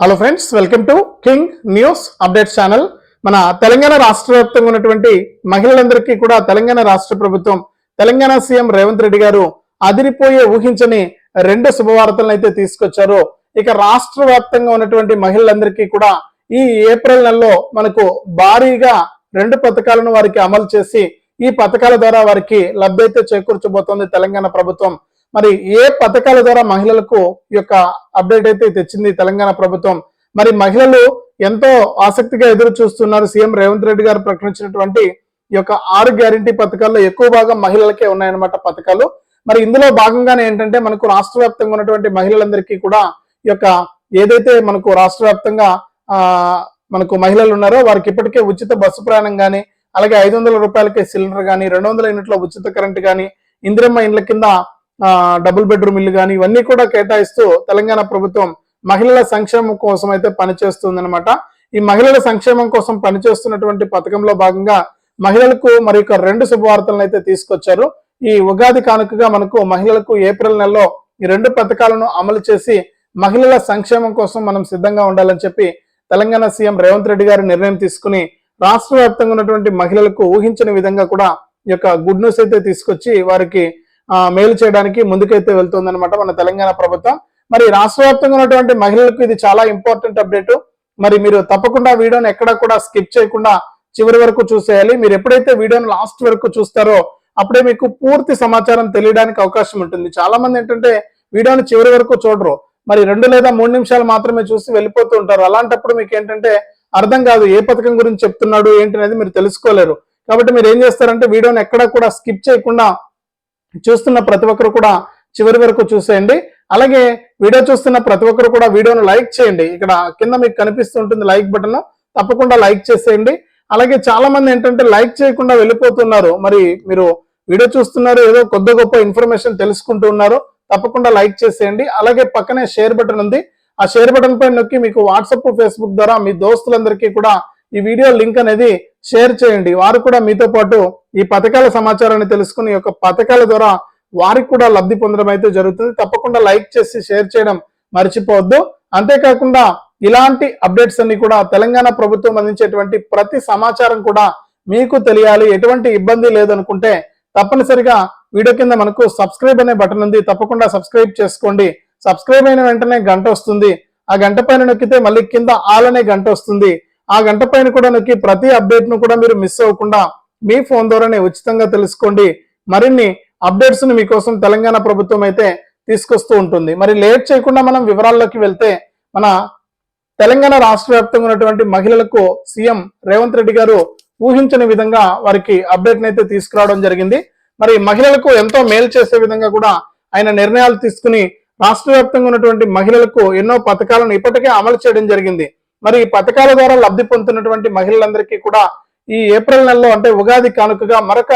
Hello friends welcome to king news updates channel మన తెలంగాణ రాష్ట్ర వ్యాప్తంగా ఉన్నటువంటి మహిళలందరికీ కూడా తెలంగాణ రాష్ట్ర ప్రభుత్వం తెలంగాణ సీఎం రేవంత్ రెడ్డి గారు అదిరిపోయే ఊహించని రెండు శుభవార్తలను అయితే తీసుకొచ్చారు. ఇక రాష్ట్ర వ్యాప్తంగా ఉన్నటువంటి మహిళలందరికీ కూడా ఈ ఏప్రిల్ నెలలో మనకు భారీగా రెండు పథకాలను వారికి అమలు చేసి ఈ పథకాల ద్వారా వారికి లబ్ధి అయితే చేకూర్చబోతోంది తెలంగాణ ప్రభుత్వం. మరి ఏ పథకాల ద్వారా మహిళలకు ఈ యొక్క అప్డేట్ అయితే తెచ్చింది తెలంగాణ ప్రభుత్వం? మరి మహిళలు ఎంతో ఆసక్తిగా ఎదురు చూస్తున్నారు సీఎం రేవంత్ రెడ్డి గారు ప్రకటించినటువంటి ఈ యొక్క ఆరు గ్యారంటీ పథకాల్లో ఎక్కువ భాగం మహిళలకే ఉన్నాయన్నమాట పథకాలు. మరి ఇందులో భాగంగానే ఏంటంటే మనకు రాష్ట్ర వ్యాప్తంగా ఉన్నటువంటి మహిళలందరికీ కూడా ఈ యొక్క ఏదైతే మనకు రాష్ట్ర వ్యాప్తంగా ఆ మనకు మహిళలు ఉన్నారో వారికి ఇప్పటికే ఉచిత బస్సు ప్రయాణం కానీ అలాగే ఐదు వందల రూపాయలకే సిలిండర్ కానీ రెండు వందల యూనిట్ల ఉచిత కరెంట్ కానీ ఇందిరమ్మ ఇండ్ల కింద డబుల్ బెడ్రూమ్ ఇల్లు కానీ ఇవన్నీ కూడా కేటాయిస్తూ తెలంగాణ ప్రభుత్వం మహిళల సంక్షేమం కోసం అయితే పనిచేస్తుంది అనమాట ఈ మహిళల సంక్షేమం కోసం పనిచేస్తున్నటువంటి పథకంలో భాగంగా మహిళలకు మరి యొక్క రెండు శుభవార్తలను అయితే తీసుకొచ్చారు. ఈ ఉగాది కానుకగా మనకు మహిళలకు ఏప్రిల్ నెలలో ఈ రెండు పథకాలను అమలు చేసి మహిళల సంక్షేమం కోసం మనం సిద్ధంగా ఉండాలని చెప్పి తెలంగాణ సీఎం రేవంత్ రెడ్డి గారు నిర్ణయం తీసుకుని రాష్ట్ర వ్యాప్తంగా ఉన్నటువంటి మహిళలకు ఊహించని విధంగా కూడా ఈ యొక్క గుడ్ న్యూస్ అయితే తీసుకొచ్చి వారికి మేలు చేయడానికి ముందుకైతే వెళ్తుందన్నమాట మన తెలంగాణ ప్రభుత్వం. మరి రాష్ట్ర వ్యాప్తంగా ఉన్నటువంటి మహిళలకు ఇది చాలా ఇంపార్టెంట్ అప్డేట్. మరి మీరు తప్పకుండా వీడియోని ఎక్కడ కూడా స్కిప్ చేయకుండా చివరి వరకు చూసేయాలి. మీరు ఎప్పుడైతే వీడియోని లాస్ట్ వరకు చూస్తారో అప్పుడే మీకు పూర్తి సమాచారం తెలియడానికి అవకాశం ఉంటుంది. చాలా మంది ఏంటంటే వీడియోని చివరి వరకు చూడరు. మరి రెండు లేదా మూడు నిమిషాలు మాత్రమే చూసి వెళ్ళిపోతూ ఉంటారు. అలాంటప్పుడు మీకు ఏంటంటే అర్థం కాదు ఏ పథకం గురించి చెప్తున్నాడు ఏంటి అనేది మీరు తెలుసుకోలేరు. కాబట్టి మీరు ఏం చేస్తారంటే వీడియోని ఎక్కడా కూడా స్కిప్ చేయకుండా చూస్తున్న ప్రతి ఒక్కరు కూడా చివరి వరకు చూసేయండి. అలాగే వీడియో చూస్తున్న ప్రతి ఒక్కరు కూడా వీడియోను లైక్ చేయండి. ఇక్కడ కింద మీకు కనిపిస్తుంటుంది లైక్ బటన్ తప్పకుండా లైక్ చేసేయండి. అలాగే చాలా మంది ఏంటంటే లైక్ చేయకుండా వెళ్ళిపోతున్నారు. మరి మీరు వీడియో చూస్తున్నారు ఏదో కొద్ది గొప్ప ఇన్ఫర్మేషన్ తెలుసుకుంటూ ఉన్నారు. తప్పకుండా లైక్ చేసేయండి. అలాగే పక్కనే షేర్ బటన్ ఉంది. ఆ షేర్ బటన్ పై నొక్కి మీకు వాట్సాప్ ఫేస్బుక్ ద్వారా మీ దోస్తులందరికీ కూడా ఈ వీడియో లింక్ అనేది షేర్ చేయండి. వారు కూడా మీతో పాటు ఈ పథకాల సమాచారాన్ని తెలుసుకుని ఈ యొక్క పథకాల ద్వారా వారికి కూడా లబ్ధి పొందడం అయితే జరుగుతుంది. తప్పకుండా లైక్ చేసి షేర్ చేయడం మర్చిపోవద్దు. అంతేకాకుండా ఇలాంటి అప్డేట్స్ అన్ని కూడా తెలంగాణ ప్రభుత్వం అందించేటువంటి ప్రతి సమాచారం కూడా మీకు తెలియాలి. ఎటువంటి ఇబ్బంది లేదనుకుంటే తప్పనిసరిగా వీడియో కింద మనకు సబ్స్క్రైబ్ అనే బటన్ ఉంది. తప్పకుండా సబ్స్క్రైబ్ చేసుకోండి. సబ్స్క్రైబ్ అయిన వెంటనే గంట వస్తుంది. ఆ గంట పైన నొక్కితే మళ్ళీ కింద ఆల్ అనే గంట వస్తుంది. ఆ గంట పైన కూడా నొక్కి ప్రతి అప్డేట్ను కూడా మీరు మిస్ అవ్వకుండా మీ ఫోన్ ద్వారానే ఉచితంగా తెలుసుకోండి. మరిన్ని అప్డేట్స్ను మీకోసం తెలంగాణ ప్రభుత్వం అయితే తీసుకొస్తూ ఉంటుంది. మరి లేట్ చేయకుండా మనం వివరాల్లోకి వెళ్తే మన తెలంగాణ రాష్ట్ర వ్యాప్తంగా ఉన్నటువంటి మహిళలకు సీఎం రేవంత్ రెడ్డి గారు ఊహించని విధంగా వారికి అప్డేట్ అయితే తీసుకురావడం జరిగింది. మరి మహిళలకు ఎంతో మేలు చేసే విధంగా కూడా ఆయన నిర్ణయాలు తీసుకుని రాష్ట్ర ఉన్నటువంటి మహిళలకు ఎన్నో పథకాలను ఇప్పటికే అమలు చేయడం జరిగింది. మరి ఈ పథకాల ద్వారా లబ్ధి పొందుతున్నటువంటి మహిళలందరికీ కూడా ఈ ఏప్రిల్ నెలలో అంటే ఉగాది కానుకగా మరొక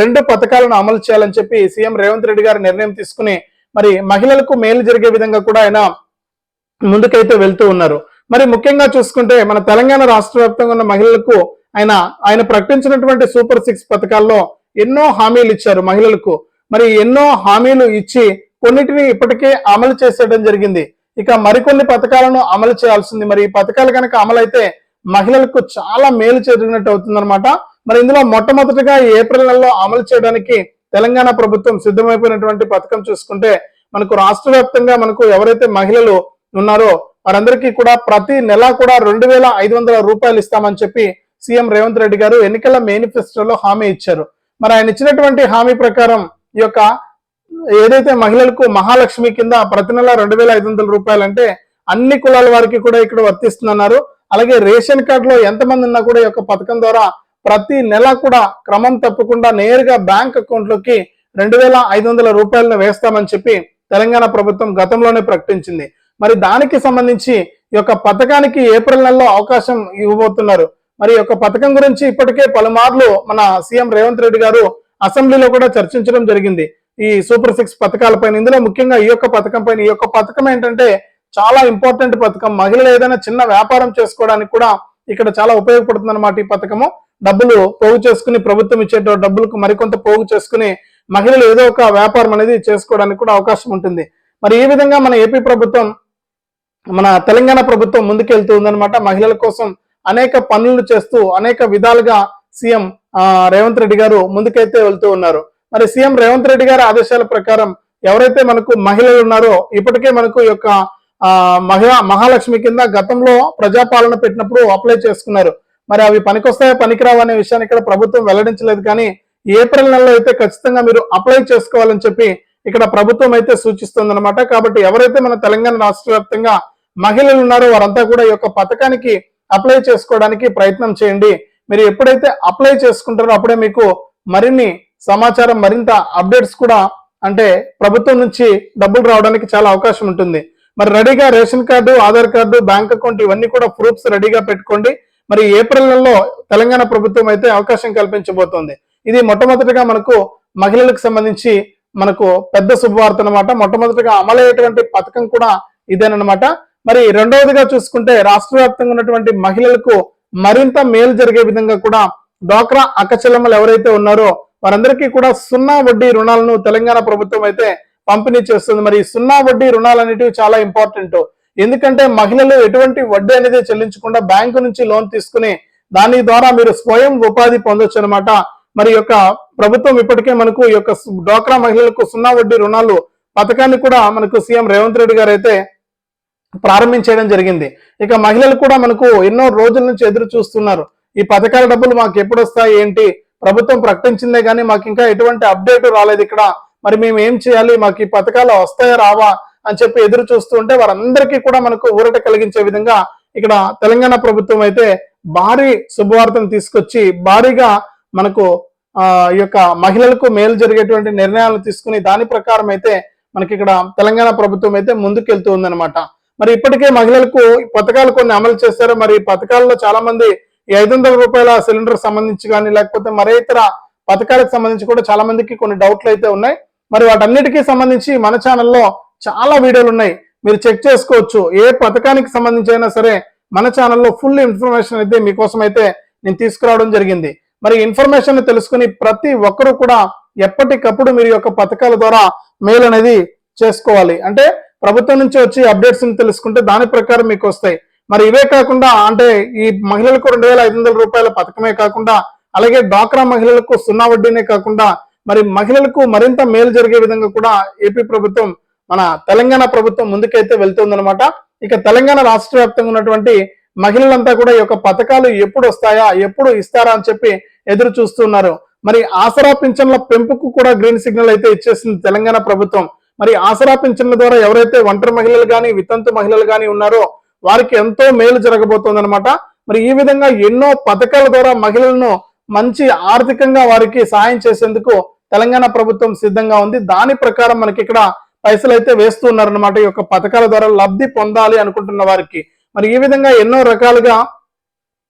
రెండు పథకాలను అమలు చేయాలని చెప్పి సీఎం రేవంత్ రెడ్డి గారు నిర్ణయం తీసుకుని మరి మహిళలకు మేలు జరిగే విధంగా కూడా ఆయన ముందుకైతే వెళ్తూ ఉన్నారు. మరి ముఖ్యంగా చూసుకుంటే మన తెలంగాణ రాష్ట్ర వ్యాప్తంగా ఉన్న మహిళలకు ఆయన ఆయన ప్రకటించినటువంటి సూపర్ సిక్స్ పథకాల్లో ఎన్నో హామీలు ఇచ్చారు మహిళలకు. మరి ఎన్నో హామీలు ఇచ్చి కొన్నిటిని ఇప్పటికే అమలు చేసేయడం జరిగింది. ఇక మరికొన్ని పథకాలను అమలు చేయాల్సింది. మరి ఈ పథకాలు కనుక అమలైతే మహిళలకు చాలా మేలు చేరినట్టు అవుతుందన్నమాట. మరి ఇందులో మొట్టమొదటిగా ఏప్రిల్ నెలలో అమలు చేయడానికి తెలంగాణ ప్రభుత్వం సిద్ధమైపోయినటువంటి పథకం చూసుకుంటే మనకు రాష్ట్ర వ్యాప్తంగా మనకు ఎవరైతే మహిళలు ఉన్నారో వారందరికీ కూడా ప్రతి నెల కూడా రెండు వేల ఐదు వందల రూపాయలు ఇస్తామని చెప్పి సీఎం రేవంత్ రెడ్డి గారు ఎన్నికల మేనిఫెస్టోలో హామీ ఇచ్చారు. మరి ఆయన ఇచ్చినటువంటి హామీ ప్రకారం ఈ యొక్క ఏదైతే మహిళలకు మహాలక్ష్మి కింద ప్రతి నెల రెండు వేల ఐదు వందల రూపాయలు అంటే అన్ని కులాల వారికి కూడా ఇక్కడ వర్తిస్తున్నారు అలాగే రేషన్ కార్డులో ఎంతమంది ఉన్నా కూడా ఈ యొక్క పథకం ద్వారా ప్రతి నెల కూడా క్రమం తప్పకుండా నేరుగా బ్యాంక్ అకౌంట్లోకి రెండు వేల ఐదు వందల రూపాయలను వేస్తామని చెప్పి తెలంగాణ ప్రభుత్వం గతంలోనే ప్రకటించింది. మరి దానికి సంబంధించి ఈ యొక్క పథకానికి ఏప్రిల్ నెలలో అవకాశం ఇవ్వబోతున్నారు. మరి యొక్క పథకం గురించి ఇప్పటికే పలుమార్లు మన సీఎం రేవంత్ రెడ్డి గారు అసెంబ్లీలో కూడా చర్చించడం జరిగింది. ఈ సూపర్ సిక్స్ పథకాలపైన ఇందులో ముఖ్యంగా ఈ యొక్క పథకం పైన ఈ యొక్క పథకం ఏంటంటే చాలా ఇంపార్టెంట్ పథకం. మహిళలు ఏదైనా చిన్న వ్యాపారం చేసుకోవడానికి కూడా ఇక్కడ చాలా ఉపయోగపడుతుంది అనమాట ఈ పథకము. డబ్బులు పోగు చేసుకుని ప్రభుత్వం ఇచ్చే డబ్బులకు మరికొంత పోగు చేసుకుని మహిళలు ఏదో ఒక వ్యాపారం అనేది చేసుకోవడానికి కూడా అవకాశం ఉంటుంది. మరి ఈ విధంగా మన ఏపీ ప్రభుత్వం మన తెలంగాణ ప్రభుత్వం ముందుకెళ్తూ ఉందన్నమాట. మహిళల కోసం అనేక పనులు చేస్తూ అనేక విధాలుగా సీఎం రేవంత్ రెడ్డి గారు ముందుకైతే వెళ్తూ ఉన్నారు. మరి సీఎం రేవంత్ రెడ్డి గారి ఆదేశాల ప్రకారం ఎవరైతే మనకు మహిళలు ఉన్నారో ఇప్పటికే మనకు యొక్క మహిళా మహాలక్ష్మి కింద గతంలో ప్రజాపాలన పెట్టినప్పుడు అప్లై చేసుకున్నారు. మరి అవి పనికొస్తాయా పనికిరావు అనే విషయాన్ని ఇక్కడ ప్రభుత్వం వెల్లడించలేదు కానీ ఏప్రిల్ నెలలో అయితే ఖచ్చితంగా మీరు అప్లై చేసుకోవాలని చెప్పి ఇక్కడ ప్రభుత్వం అయితే సూచిస్తుంది అనమాట కాబట్టి ఎవరైతే మన తెలంగాణ రాష్ట్ర వ్యాప్తంగా మహిళలు ఉన్నారో వారంతా కూడా ఈ యొక్క పథకానికి అప్లై చేసుకోవడానికి ప్రయత్నం చేయండి. మీరు ఎప్పుడైతే అప్లై చేసుకుంటారో అప్పుడే మీకు మరిన్ని సమాచారం మరింత అప్డేట్స్ కూడా అంటే ప్రభుత్వం నుంచి డబ్బులు రావడానికి చాలా అవకాశం ఉంటుంది. మరి రెడీగా ration card Aadhaar card bank account ఇవన్నీ కూడా ప్రూఫ్స్ రెడీగా పెట్టుకోండి. మరి ఏప్రిల్ నెలలో తెలంగాణ ప్రభుత్వం అయితే అవకాశం కల్పించబోతోంది. ఇది మొట్టమొదటిగా మనకు మహిళలకు సంబంధించి మనకు పెద్ద శుభవార్త అనమాట మొట్టమొదటిగా అమలయ్యేటువంటి పథకం కూడా ఇదేనమాట మరి రెండవదిగా చూసుకుంటే రాష్ట్ర వ్యాప్తంగా ఉన్నటువంటి మహిళలకు మరింత మేలు జరిగే విధంగా కూడా డ్వాక్రా అక్కచెల్లెమ్మలు ఎవరైతే ఉన్నారో వారందరికీ కూడా సున్నా వడ్డీ రుణాలను తెలంగాణ ప్రభుత్వం అయితే పంపిణీ చేస్తుంది. మరి సున్నా వడ్డీ రుణాలు అనేటివి చాలా ఇంపార్టెంట్. ఎందుకంటే మహిళలు ఎటువంటి వడ్డీ అనేది చెల్లించకుండా బ్యాంకు నుంచి లోన్ తీసుకుని దాని ద్వారా మీరు స్వయం ఉపాధి పొందొచ్చు అనమాట మరి యొక్క ప్రభుత్వం ఇప్పటికే మనకు ఈ యొక్క డ్వాక్రా మహిళలకు సున్నా వడ్డీ రుణాలు పథకాన్ని కూడా మనకు సీఎం రేవంత్ రెడ్డి గారు అయితే ప్రారంభించడం జరిగింది. ఇక మహిళలు కూడా మనకు ఎన్నో రోజుల నుంచి ఎదురు చూస్తున్నారు. ఈ పథకాల డబ్బులు మాకు ఎప్పుడు వస్తాయి ఏంటి? ప్రభుత్వం ప్రకటించిందే కానీ మాకు ఇంకా ఎటువంటి అప్డేట్ రాలేదు ఇక్కడ. మరి మేము ఏం చేయాలి? మాకు ఈ పథకాలు వస్తాయా రావా అని చెప్పి ఎదురు చూస్తూ ఉంటే వారందరికీ కూడా మనకు ఊరట కలిగించే విధంగా ఇక్కడ తెలంగాణ ప్రభుత్వం అయితే భారీ శుభవార్తను తీసుకొచ్చి భారీగా మనకు ఆ ఈ యొక్క మహిళలకు మేలు జరిగేటువంటి నిర్ణయాలు తీసుకుని దాని ప్రకారం అయితే మనకి ఇక్కడ తెలంగాణ ప్రభుత్వం అయితే ముందుకెళ్తూ ఉందన్నమాట. మరి ఇప్పటికే మహిళలకు పథకాలు కొన్ని అమలు చేశారు. మరి ఈ పథకాల్లో చాలా మంది ఈ ఐదు వందల రూపాయల సిలిండర్ సంబంధించి కానీ లేకపోతే మరే ఇతర పథకాలకు సంబంధించి కూడా చాలా మందికి కొన్ని డౌట్లు అయితే ఉన్నాయి. మరి వాటన్నిటికీ సంబంధించి మన ఛానల్లో చాలా వీడియోలు ఉన్నాయి. మీరు చెక్ చేసుకోవచ్చు. ఏ పథకానికి సంబంధించి అయినా సరే మన ఛానల్లో ఫుల్ ఇన్ఫర్మేషన్ అయితే మీకోసం అయితే నేను తీసుకురావడం జరిగింది. మరి ఇన్ఫర్మేషన్ తెలుసుకుని ప్రతి ఒక్కరూ కూడా ఎప్పటికప్పుడు మీరు యొక్క పథకాల ద్వారా మేలు అనేది చేసుకోవాలి. అంటే ప్రభుత్వం నుంచి వచ్చి అప్డేట్స్ తెలుసుకుంటే దాని ప్రకారం మీకు వస్తాయి. మరి ఇవే కాకుండా అంటే ఈ మహిళలకు రెండు వేల ఐదు వందల రూపాయల పథకమే కాకుండా అలాగే డాక్రా మహిళలకు సున్నా వడ్డీనే కాకుండా మరి మహిళలకు మరింత మేలు జరిగే విధంగా కూడా ఏపీ ప్రభుత్వం మన తెలంగాణ ప్రభుత్వం ముందుకైతే వెళ్తుందనమాట ఇక తెలంగాణ రాష్ట్ర వ్యాప్తంగా ఉన్నటువంటి మహిళలంతా కూడా ఈ యొక్క పథకాలు ఎప్పుడు వస్తాయా ఎప్పుడు ఇస్తారా అని చెప్పి ఎదురు చూస్తున్నారు. మరి ఆసరా పింఛన్ల పెంపుకు కూడా గ్రీన్ సిగ్నల్ అయితే ఇచ్చేసింది తెలంగాణ ప్రభుత్వం. మరి ఆసరా పింఛన్ల ద్వారా ఎవరైతే ఒంటరి మహిళలు కానీ వితంతు మహిళలు కానీ ఉన్నారో వారికి ఎంతో మేలు జరగబోతుంది అనమాట మరి ఈ విధంగా ఎన్నో పథకాల ద్వారా మహిళలను మంచి ఆర్థికంగా వారికి సాయం చేసేందుకు తెలంగాణ ప్రభుత్వం సిద్ధంగా ఉంది. దాని ప్రకారం మనకి ఇక్కడ పైసలు అయితే వేస్తున్నారనమాట ఈ యొక్క పథకాల ద్వారా లబ్ధి పొందాలి అనుకుంటున్న వారికి. మరి ఈ విధంగా ఎన్నో రకాలుగా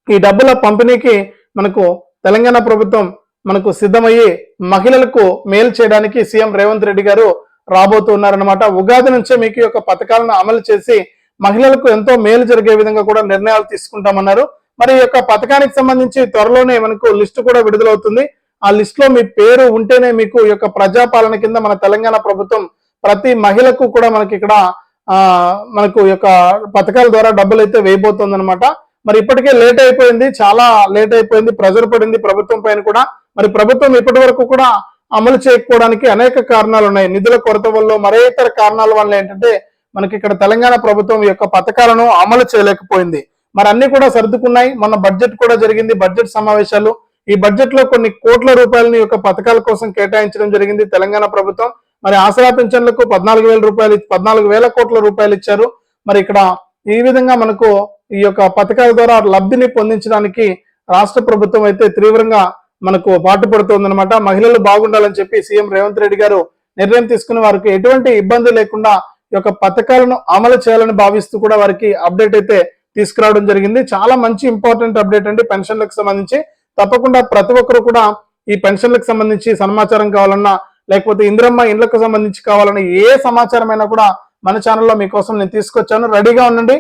ఈ డబ్బుల పంపిణీకి మనకు తెలంగాణ ప్రభుత్వం మనకు సిద్ధమయ్యి మహిళలకు మేలు చేయడానికి సీఎం రేవంత్ రెడ్డి గారు రాబోతున్నారనమాట ఉగాది నుంచే మీకు ఈ యొక్క పథకాలను అమలు చేసి మహిళలకు ఎంతో మేలు జరిగే విధంగా కూడా నిర్ణయాలు తీసుకుంటామన్నారు. మరి ఈ యొక్క పథకానికి సంబంధించి త్వరలోనే మనకు లిస్టు కూడా విడుదలవుతుంది. ఆ లిస్ట్లో మీ పేరు ఉంటేనే మీకు ఈ యొక్క ప్రజాపాలన కింద మన తెలంగాణ ప్రభుత్వం ప్రతి మహిళకు కూడా మనకి ఇక్కడ ఆ మనకు ఈ యొక్క పథకాల ద్వారా డబ్బులు అయితే వేయబోతుంది అనమాట మరి ఇప్పటికే లేట్ అయిపోయింది. చాలా లేట్ అయిపోయింది. ప్రెజర్ పడింది ప్రభుత్వం పైన కూడా. మరి ప్రభుత్వం ఇప్పటి వరకు కూడా అమలు చేయకపోవడానికి అనేక కారణాలు ఉన్నాయి. నిధుల కొరత వల్ల మరే ఇతర కారణాల వల్ల ఏంటంటే మనకి ఇక్కడ తెలంగాణ ప్రభుత్వం ఈ యొక్క పథకాలను అమలు చేయలేకపోయింది. మరి అన్ని కూడా సర్దుకున్నాయి. మన బడ్జెట్ కూడా జరిగింది. బడ్జెట్ సమావేశాలు. ఈ బడ్జెట్లో కొన్ని కోట్ల రూపాయలని యొక్క పథకాల కోసం కేటాయించడం జరిగింది తెలంగాణ ప్రభుత్వం. మరి ఆసరా పింఛన్లకు పద్నాలుగు వేల రూపాయలు పద్నాలుగు వేల కోట్ల రూపాయలు ఇచ్చారు. మరి ఇక్కడ ఈ విధంగా మనకు ఈ యొక్క పథకాల ద్వారా లబ్ధిని పొందించడానికి రాష్ట్ర ప్రభుత్వం అయితే తీవ్రంగా మనకు పాటుపడుతోందనమాట మహిళలు బాగుండాలని చెప్పి సీఎం రేవంత్ రెడ్డి గారు నిర్ణయం తీసుకుని వారికి ఎటువంటి ఇబ్బంది లేకుండా యొక్క పథకాలను అమలు చేయాలని భావిస్తూ కూడా వారికి అప్డేట్ అయితే తీసుకురావడం జరిగింది. చాలా మంచి ఇంపార్టెంట్ అప్డేట్ అండి పెన్షన్లకు సంబంధించి. తప్పకుండా ప్రతి ఒక్కరు కూడా ఈ పెన్షన్లకు సంబంధించి సమాచారం కావాలన్నా లేకపోతే ఇందిరమ్మ ఇండ్లకు సంబంధించి కావాలన్నా ఏ సమాచారం అయినా కూడా మన ఛానల్లో మీకోసం నేను తీసుకొచ్చాను. రెడీగా ఉండండి.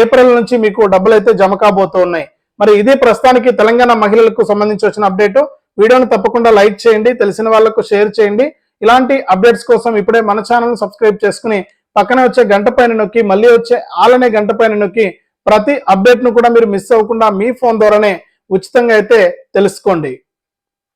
ఏప్రిల్ నుంచి మీకు డబ్బులు అయితే జమ కాబోతూ ఉన్నాయి. మరి ఇది ప్రస్తుతానికి తెలంగాణ మహిళలకు సంబంధించి వచ్చిన అప్డేట్. వీడియోను తప్పకుండా లైక్ చేయండి. తెలిసిన వాళ్ళకు షేర్ చేయండి. ఇలాంటి అప్డేట్స్ కోసం ఇప్పుడే మన ఛానల్ సబ్స్క్రైబ్ చేసుకుని పక్కన వచ్చే గంట పైన నొక్కి మళ్ళీ వచ్చే ఆలనే గంట పైన నొక్కి ప్రతి అప్డేట్ను కూడా మీరు మిస్ అవ్వకుండా మీ ఫోన్ ద్వారానే ఉచితంగా అయితే తెలుసుకోండి.